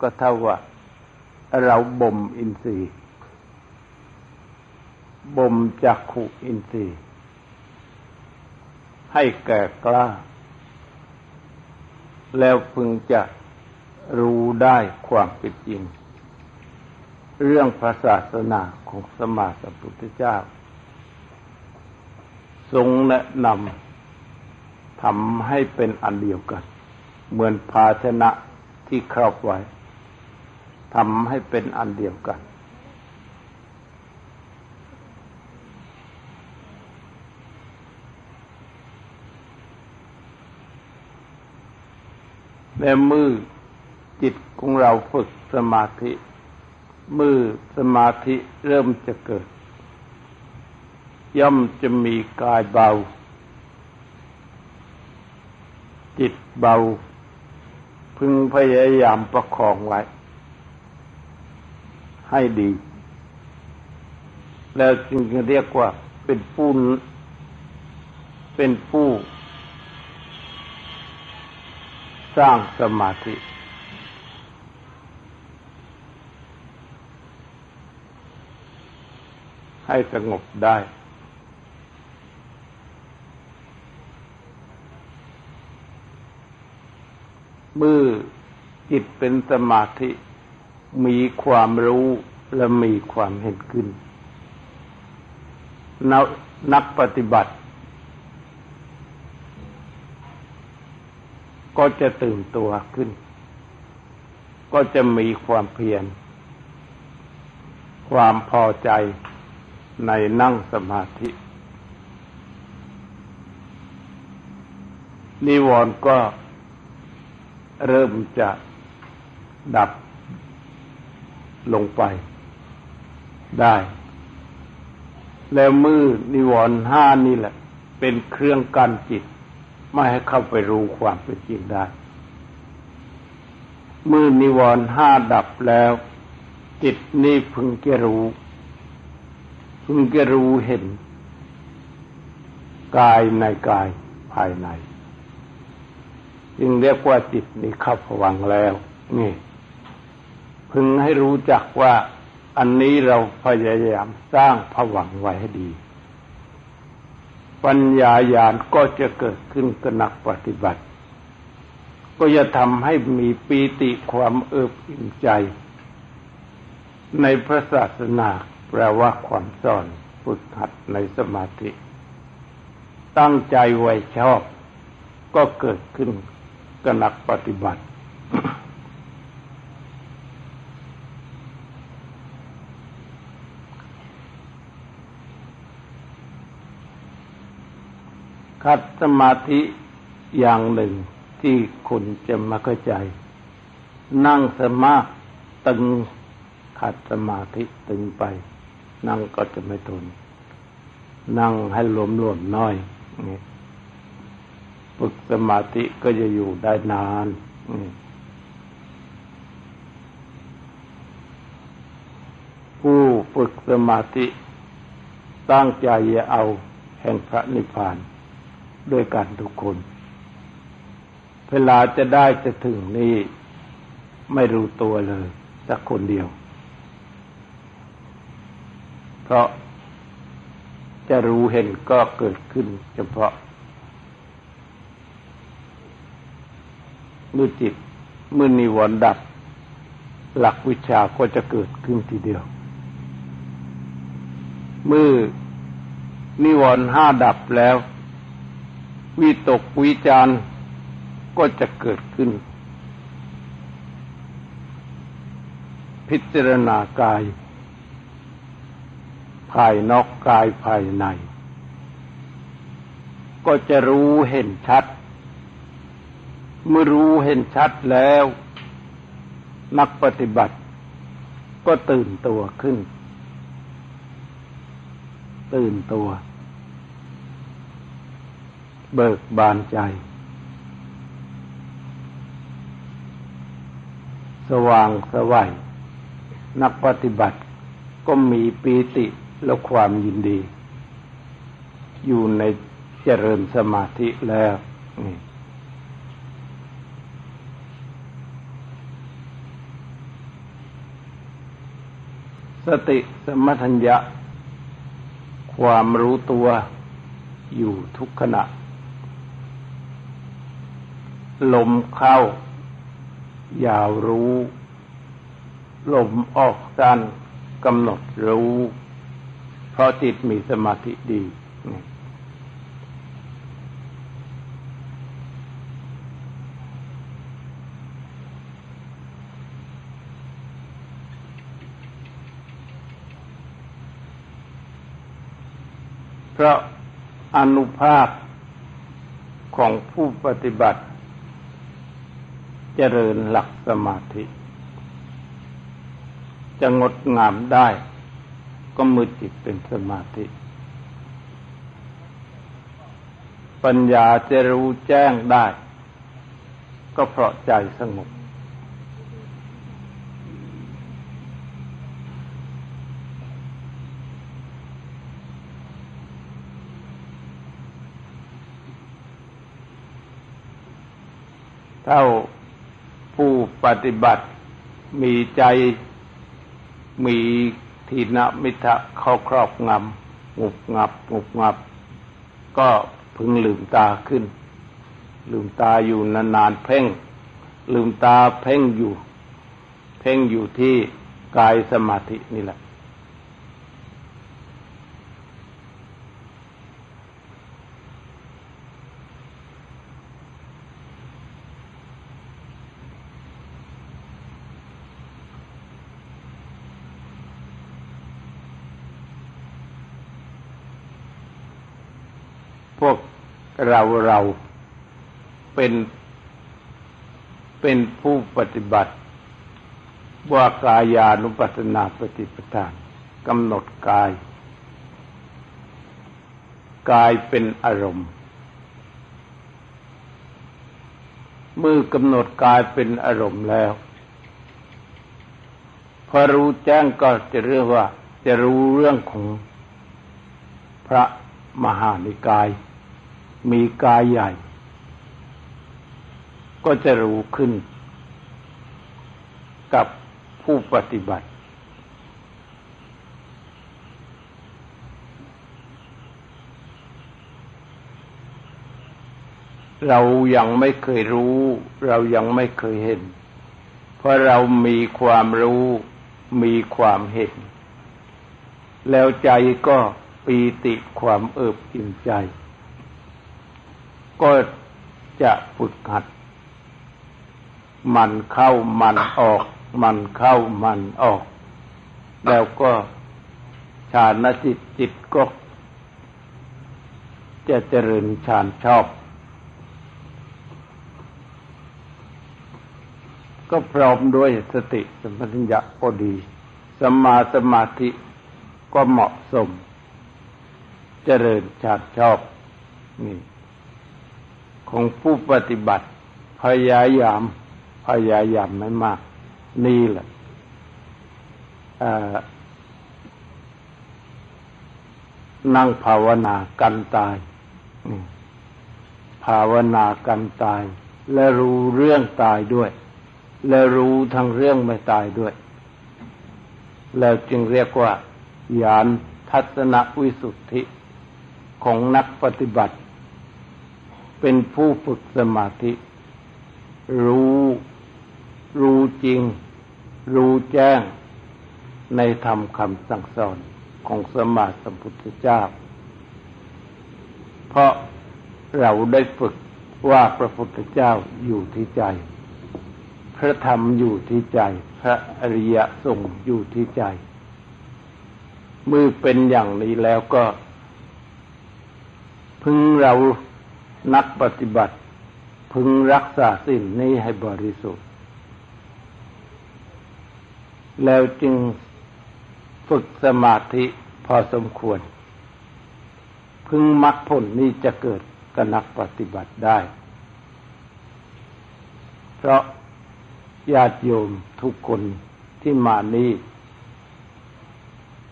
ก็เท่าว่าเราบ่มอินทรีย์บ่มจักขุอินทรีย์ ให้แก่กล้า แล้วพึงจะรู้ได้ความเป็นจริง เรื่องพระศาสนาของสมมาสัมพุทธเจ้า ทรงแนะนำทำให้เป็นอันเดียวกัน เหมือนภาชนะที่ครอบไว้ ทำให้เป็นอันเดียวกันและมือจิตของเราฝึกสมาธิ มือสมาธิเริ่มจะเกิด ย่อมจะมีกายเบา จิตเบา พึงพยายามประคองไว้ ให้ดี แล้วจึงเรียกว่าเป็นผู้เป็นผู้ สร้างสมาธิ ให้สงบได้มือจิตเป็นสมาธิ มีความรู้และมีความเห็นขึ้น นักปฏิบัติ ก็จะตื่นตัวขึ้น ก็จะมีความเพียร ความพอใจในนั่งสมาธิ นิวรณ์ก็เริ่มจะดับ ลงไปได้ แล้วมือนิวรณ์ห้านี่แหละ เป็นเครื่องกันจิต ไม่ให้เข้าไปรู้ความเป็นจริงได้ มือนิวรณ์ห้าดับแล้ว จิตนี้พึงจะรู้ พึงจะรู้เห็น กายในกายภายใน จึงเรียกว่าจิตนี้เข้าผวังแล้ว นี่ พึงให้รู้จักว่าอันนี้เราพยายามสร้างผวังไว้ให้ดี ปัญญาญาณก็จะเกิดขึ้นกับนักปฏิบัติ ก็จะทำให้มีปีติความเอิบอิ่มใจ ในพระศาสนาแปลว่าความสอนฝึกหัดในสมาธิ ตั้งใจไว้ชอบ ก็เกิดขึ้นกับนักปฏิบัติ คัดสมาธิอย่างหนึ่งที่คุณจะมาเข้าใจ นั่งสมาตึงขัดสมาธิตึงไป นั่งก็จะไม่ทน นั่งให้หลวมหลวมน้อยฝึกสมาธิก็จะอยู่ได้นานผู้ฝึกสมาธิตั้งใจจะเอาแห่งพระนิพพาน ด้วยกันทุกคน เวลาจะได้จะถึงนี่ไม่รู้ตัวเลยสักคนเดียว เพราะจะรู้เห็นก็เกิดขึ้นเฉพาะมือจิตมือนิวรณ์ดับ หลักวิชาก็จะเกิดขึ้นทีเดียวมือนิวรณ์ห้าดับแล้ว วิตกวิจารก็จะเกิดขึ้น พิจารณากาย ภายนอกกายภายใน ก็จะรู้เห็นชัด เมื่อรู้เห็นชัดแล้ว นักปฏิบัติ ก็ตื่นตัวขึ้น ตื่นตัว เบิกบานใจ สว่างสวัยนักปฏิบัติก็มีปีติและความยินดี อยู่ในเจริญสมาธิแล้วสติสมัทัญญะ ความรู้ตัวอยู่ทุกขณะ ลมเข้า ยาวรู้ ลมออกสั้นกำหนดรู้ เพราะจิตมีสมาธิดี เพราะอนุภาพของผู้ปฏิบัติ เจริญหลักสมาธิ จะงดงามได้ ก็มือจิตเป็นสมาธิ ปัญญาจะรู้แจ้งได้ ก็เพราะใจสงบเท่า ผู้ปฏิบัติมีใจมีทีนมิทะเข้าครอบงำงุบงับงุบงับ ก็พึงลืมตาขึ้น ลืมตาอยู่นานๆเพ่ง ลืมตาเพ่งอยู่ เพ่งอยู่ที่กายสมาธินี่แหละ พวกเราเราเป็นเป็นผู้ปฏิบัติว่ากายานุปัสสนาปฏิปทานกำหนดกาย กายเป็นอารมณ์มือกำหนดกายเป็นอารมณ์แล้ว พอรู้แจ้งก็จะเรียกว่า จะรู้เรื่องของพระ มหานิกาย มีกายใหญ่ ก็จะรู้ขึ้นกับผู้ปฏิบัติ เรายังไม่เคยรู้ เรายังไม่เคยเห็น เพราะเรามีความรู้มีความเห็น แล้วใจก็ ปีติความเอิบอิ่มใจ ก็จะฝึกหัด มันเข้ามันออก มันเข้ามันออก แล้วก็ฌานจิตจิตก็จะเจริญฌานชอบ ก็พร้อมด้วยสติสัมปชัญญะพอดีสมาสมาธิก็เหมาะสม เจริญฌานชอบนี่ของผู้ปฏิบัติ พยายาม พยายามไม่มาก นี่แหละนั่งภาวนากันตาย ภาวนากันตาย และรู้เรื่องตายด้วย และรู้ทั้งเรื่องไม่ตายด้วย แล้วจึงเรียกว่าญาณทัศนวิสุทธิ ของนักปฏิบัติ เป็นผู้ฝึกสมาธิ รู้ รู้จริง รู้แจ้ง ในธรรมคำสั่งสอนของสมมาสัมพุทธเจ้า เพราะเราได้ฝึกว่าพระพุทธเจ้าอยู่ที่ใจ พระธรรมอยู่ที่ใจ พระอริยสงฆ์อยู่ที่ใจ มือเป็นอย่างนี้แล้วก็ พึงเรานักปฏิบัติ พึงรักษาสิ่งนี้ให้บริสุทธิ์ แล้วจึงฝึกสมาธิพอสมควร พึงมรรคผลนี้จะเกิดกับนักปฏิบัติได้ เพราะญาติโยมทุกคนที่มานี้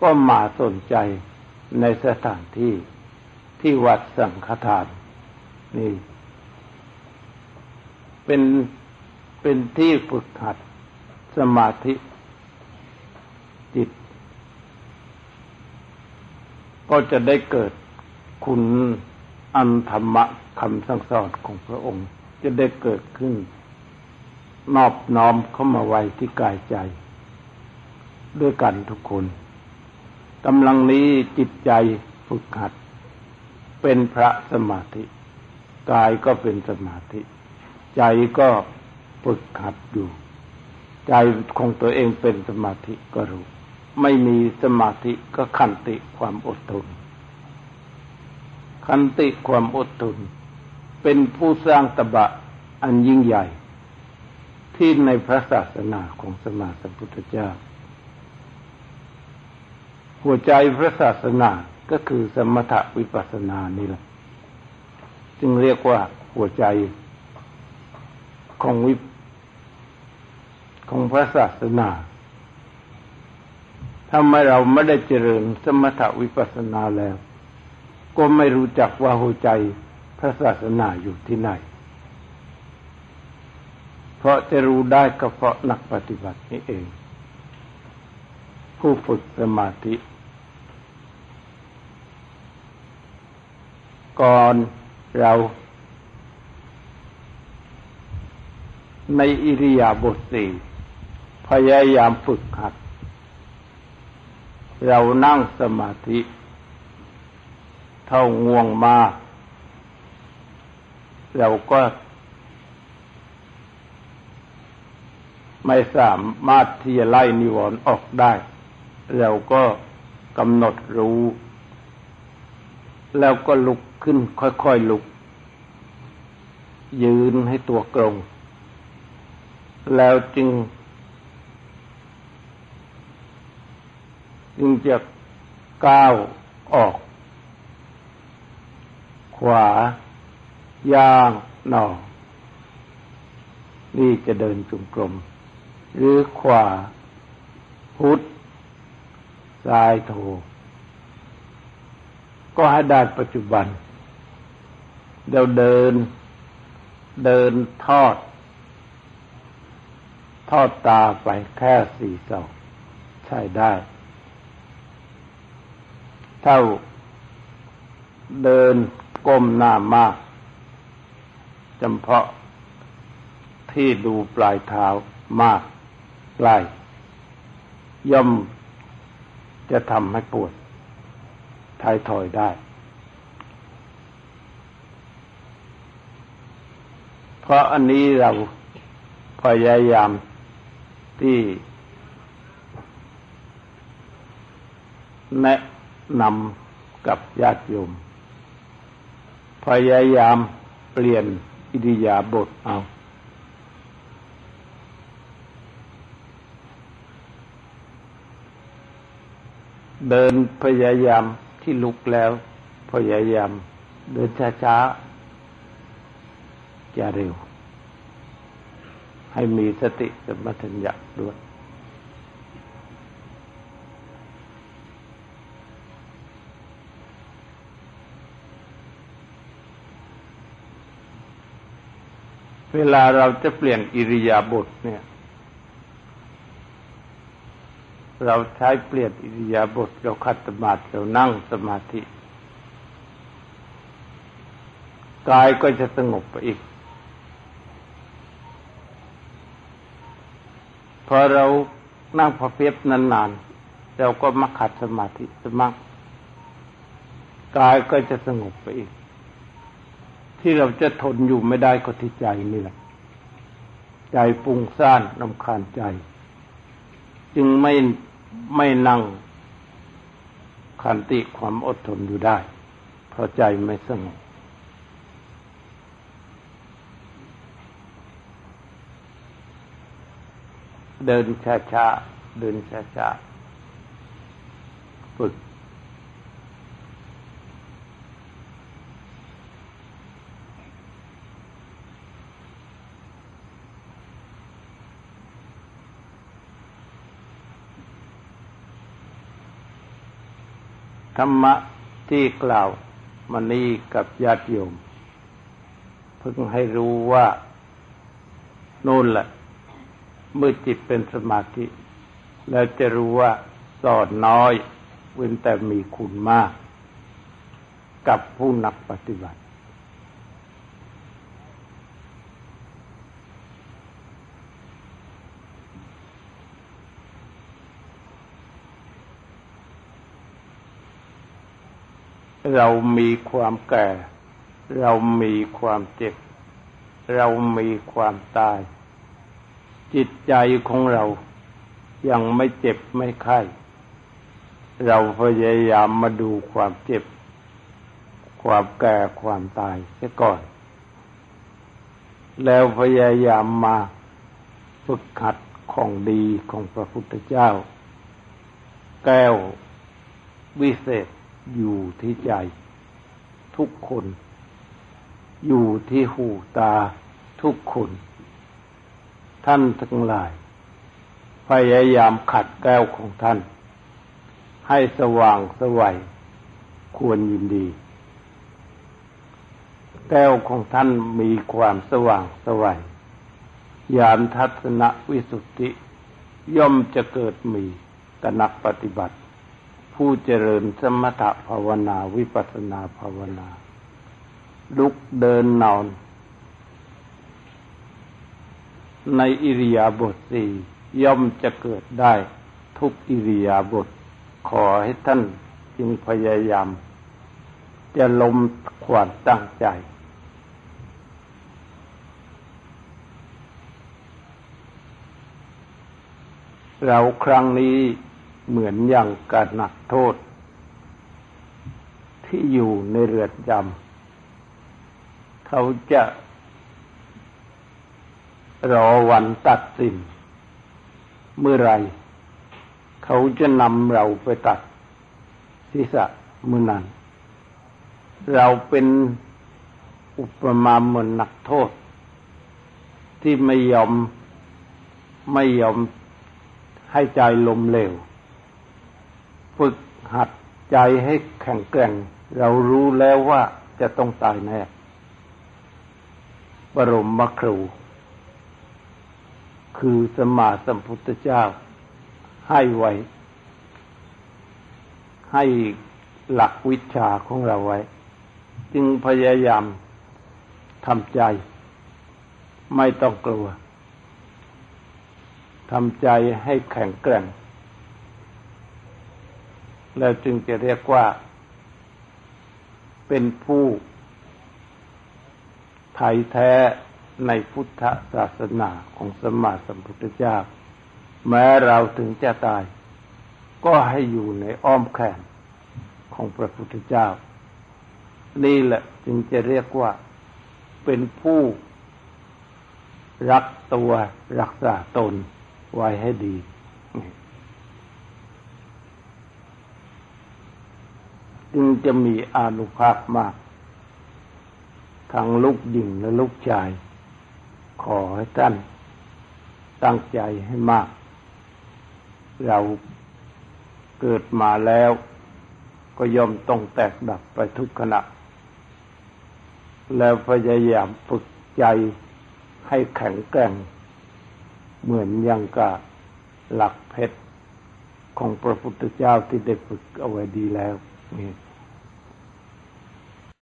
ก็มาสนใจในสถานที่ ที่วัดสังฆทาน นี่ เป็นเป็นที่ฝึกหัดสมาธิจิต ก็จะได้เกิดคุณอันธรรมะคำสั่งสอนของพระองค์ จะได้เกิดขึ้น นอบน้อมเข้ามาไว้ที่กายใจ ด้วยกันทุกคนกำลังนี้จิตใจฝึกหัด เป็นพระสมาธิกายก็เป็นสมาธิ ใจก็ฝึกหัดอยู่ ใจของตัวเองเป็นสมาธิก็รู้ ไม่มีสมาธิก็ขันติความอดทนขันติความอดทนเป็นผู้สร้างตบะอันยิ่งใหญ่ ที่ในพระศาสนาของสมมาสัมพุทธเจ้า หัวใจพระศาสนา ก็คือสมถวิปัสสนานี่แหละจึงเรียกว่าหัวใจของวิของพระศาสนาถ้าไม่เราไม่ได้เจริญสมถวิปัสสนาแล้ว ก็ไม่รู้จักว่าหัวใจพระศาสนาอยู่ที่ไหน เพราะจะรู้ได้ก็เพราะนักปฏิบัตินี้เอง ผู้ฝึกสมาธิ ก่อนเราในอิริยาบถสี่พยายามฝึกหัด เรานั่งสมาธิเท่าง่วงมา เราก็ไม่สามารถที่จะไล่นิวรณ์ออกได้ เราก็กำหนดรู้ แล้วก็ลุกขึ้นค่อยๆลุก ยืนให้ตัวตรง แล้วจึง จึงจะก้าวออก ขวา ย่างหนอนี่จะเดินจุงกรม หรือขวา พุทธซ้ายโท ก็ให้ได้ปัจจุบันเดี๋ยวเดิน เดินทอด ทอดตาไปแค่สี่ศอกใช่ได้ เท่าเดินก้มหน้ามากจำเพาะที่ดูปลายเท้ามากใกล้ย่อมจะทำให้ปวด ทายถอยได้ เพราะอันนี้เราพยายามที่แนะนำกับญาติโยม พยายามเปลี่ยนอิริยาบถเอา เดินพยายาม ที่ลุกแล้วพยายามเดินช้าๆอย่าเร็ว ให้มีสติสมัชัญญะด้วย เวลาเราจะเปลี่ยนอิริยาบถเนี่ย เราใช้เปลี่ยนอิริยาบถเราคัดสมาธิเรานั่งสมาธิกายก็จะสงบไปอีก พอเรานั่งพอเพียบนานๆ เราก็มาขัดสมาธิสมักกายก็จะสงบไปอีก ที่เราจะทนอยู่ไม่ได้ก็ที่ใจนี่แหละ ใจปุงซ่านนำคาญใจ จึงไม่ ไม่นั่งขันติความอดทนอยู่ได้ เพราะใจไม่สงบเดินช้าๆเดินช้าๆฝึก ธรรมะที่กล่าวมานี้กับญาติโยมเพิ่งให้รู้ว่าโน่นแหละเมื่อจิตเป็นสมาธิ แล้วจะรู้ว่าสอนน้อย เว้นแต่มีคุณมาก กับผู้นักปฏิบัติ เรามีความแก่ เรามีความเจ็บ เรามีความตาย จิตใจของเรายังไม่เจ็บไม่ไข้เราพยายามมาดูความเจ็บ ความแก่ความตายเสียก่อน แล้วพยายามมาฝึกขัดของดีของพระพุทธเจ้า แก้ววิเศษ อยู่ที่ใจ ทุกคน อยู่ที่หูตาทุกคน ท่านทั้งหลาย พยายามขัดแก้วของท่าน ให้สว่างสวัยควรยินดี แก้วของท่านมีความสว่างสวัยยานทัศนวิสุทธิ ย่อมจะเกิดมีกนักปฏิบัติ ผู้เจริญสมถภาวนาวิปัสนาภาวนา ลุกเดินนอน ในอิริยาบถสี่ย่อมจะเกิดได้ทุกอิริยาบถขอให้ท่านจึงพยายาม จะลมขวานตั้งใจ เราครั้งนี้ เหมือนอย่างการหนักโทษ ที่อยู่ในเรือนจำเขาจะรอวันตัดสิน เมื่อไรเขาจะนำเราไปตัดศีรษะมือนั้น เราเป็นอุปมาเหมือนนักโทษ ที่ไม่ยอมไม่ยอมให้ใจลมเหลว ฝึกหัดใจให้แข็งแกร่ง เรารู้แล้วว่าจะต้องตายแน่บรมมครู คือสมมาสัมพุทธเจ้า ให้ไว้ ให้หลักวิชาของเราไว้ จึงพยายามทำใจ ไม่ต้องกลัวทำใจให้แข็งแกร่ง แล้วจึงจะเรียกว่าเป็นผู้ไทยแท้ในพุทธศาสนาของสมมาสัมพุทธเจ้า แม้เราถึงจะตาย ก็ให้อยู่ในอ้อมแขนของพระพุทธเจ้า นี่แหละจึงจะเรียกว่าเป็นผู้รักตัวรักษาตนไว้ให้ดี จึงจะมีอานุภาพมาก ทั้งลูกหญิงและลูกชาย ขอให้ท่านตั้งใจให้มาก เราเกิดมาแล้ว ก็ย่อมต้องแตกดับไปทุกขณะ แล้วพยายามฝึกใจให้แข็งแกร่ง เหมือนอย่างกับหลักเพชรของพระพุทธเจ้าที่ได้ฝึกเอาไว้ดีแล้วนี่